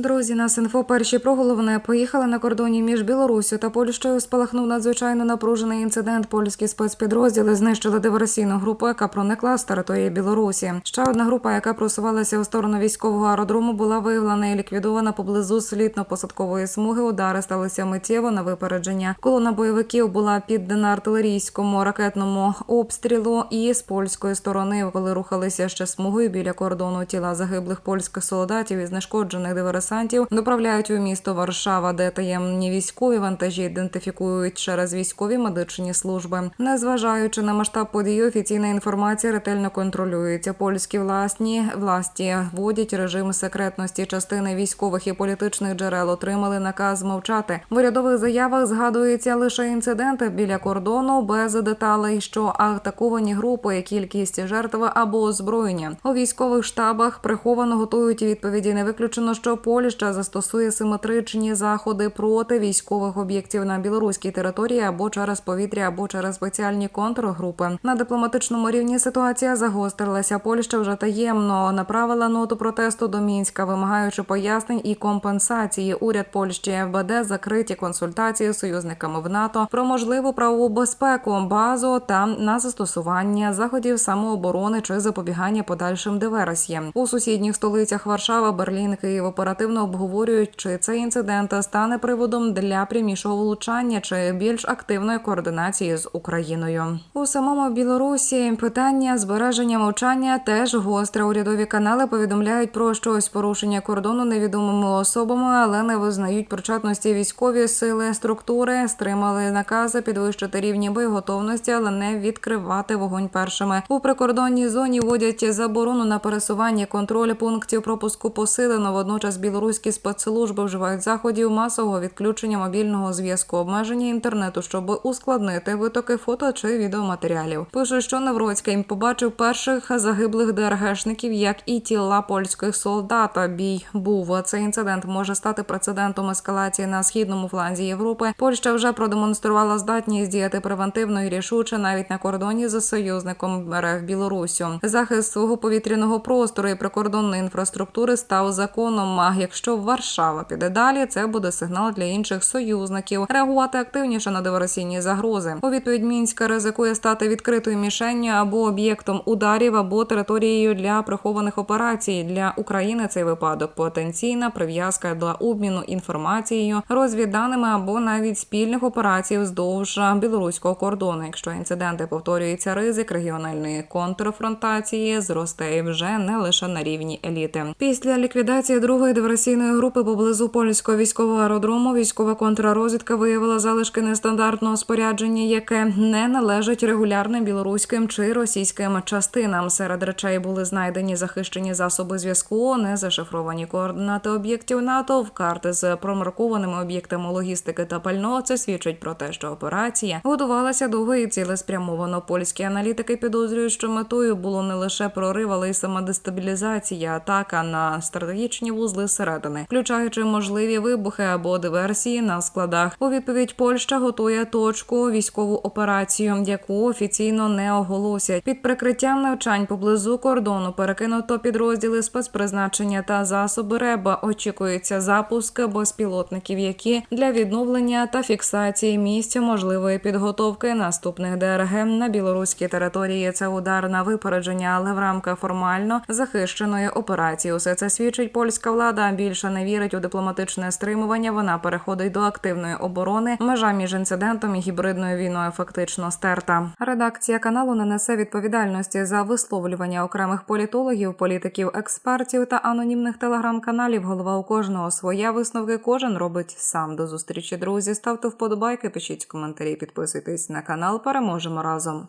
Друзі, нас інфо перші про головне поїхали на кордоні між Білоруссю та Польщею. Спалахнув надзвичайно напружений інцидент. Польські спецпідрозділи знищили диверсійну групу, яка проникла з території Білорусі. Ще одна група, яка просувалася у сторону військового аеродрому, була виявлена і ліквідована поблизу слідно-посадкової смуги. Удари сталися миттєво на випередження. Колона бойовиків була піддана артилерійському ракетному обстрілу. І з польської сторони, коли рухалися ще смугою біля кордону, тіла загиблих польських солдатів і знешкоджених диверсантів доправляють у місто Варшава, де таємні військові вантажі ідентифікують через військові медичні служби. Незважаючи на масштаб подій, офіційна інформація ретельно контролюється. Польські власні власті вводять режим секретності. Частини військових і політичних джерел отримали наказ мовчати. В урядових заявах згадується лише інциденти біля кордону без деталей, що атаковані групи, кількість жертв або озброєння. У військових штабах приховано готують відповіді. Не виключено, що Польща застосує симетричні заходи проти військових об'єктів на білоруській території або через повітря, або через спеціальні контргрупи. На дипломатичному рівні ситуація загострилася. Польща вже таємно направила ноту протесту до мінська, вимагаючи пояснень і компенсації. Уряд Польщі ФБД закриті консультації з союзниками в НАТО про можливу правову безпеку, базу та на застосування заходів самооборони чи запобігання подальшим диверсіям у сусідніх столицях Варшава, Берлін, Київ оперативно обговорюють, чи цей інцидент стане приводом для прямішого влучання чи більш активної координації з Україною. У самому Білорусі питання збереження мовчання теж гостре. Урядові канали повідомляють про щось порушення кордону невідомими особами, але не визнають причетності військові сили структури, стримали накази підвищити рівні боєготовності, але не відкривати вогонь першими. У прикордонній зоні вводять заборону на пересування контроль пунктів пропуску посилено. Водночас білоруські спецслужби вживають заходів масового відключення мобільного зв'язку, обмеження інтернету, щоб ускладнити витоки фото чи відеоматеріалів. Пише, що Навроцький побачив перших загиблих ДРГшників, як і тіла польських солдат. Бій був цей інцидент може стати прецедентом ескалації на східному фланзі Європи. Польща вже продемонструвала здатність діяти превентивно і рішуче навіть на кордоні з союзником РФ Білорусю. Захист свого повітряного простору і прикордонної інфраструктури став законом. Якщо Варшава піде далі, це буде сигнал для інших союзників реагувати активніше на диверсійні загрози. У відповідь Мінська ризикує стати відкритою мішенню або об'єктом ударів, або територією для прихованих операцій. Для України цей випадок потенційна прив'язка до обміну інформацією, розвідданими або навіть спільних операцій вздовж білоруського кордону. Якщо інциденти повторюється, ризик регіональної контрфронтації зросте вже не лише на рівні еліти. Після ліквідації другої диверсійної групи поблизу польського військового аеродрому військова контррозвідка виявила залишки нестандартного спорядження, яке не належить регулярним білоруським чи російським частинам. Серед речей були знайдені захищені засоби зв'язку, незашифровані координати об'єктів НАТО, в карти з промаркованими об'єктами логістики та пального. Це свідчить про те, що операція готувалася довго і цілеспрямовано. Польські аналітики підозрюють, що метою було не лише прорив, але й сама дестабілізація, атака на стратегічні вузли середини, включаючи можливі вибухи або диверсії на складах. У відповідь Польща готує точку військову операцію, яку офіційно не оголосять. Під прикриттям навчань поблизу кордону перекинуто підрозділи спецпризначення та засоби РЕБа. Очікується запуск безпілотників, які для відновлення та фіксації місця можливої підготовки наступних ДРГ на білоруській території. Це удар на випередження, але в рамках формально захищеної операції. Усе це свідчить польська влада. Більше не вірить у дипломатичне стримування. Вона переходить до активної оборони. Межа між інцидентом і гібридною війною фактично стерта. Редакція каналу не несе відповідальності за висловлювання окремих політологів, політиків, експертів та анонімних телеграм-каналів. Голова у кожного своя висновки. Кожен робить сам. До зустрічі, друзі. Ставте вподобайки, пишіть коментарі, підписуйтесь на канал. Переможемо разом.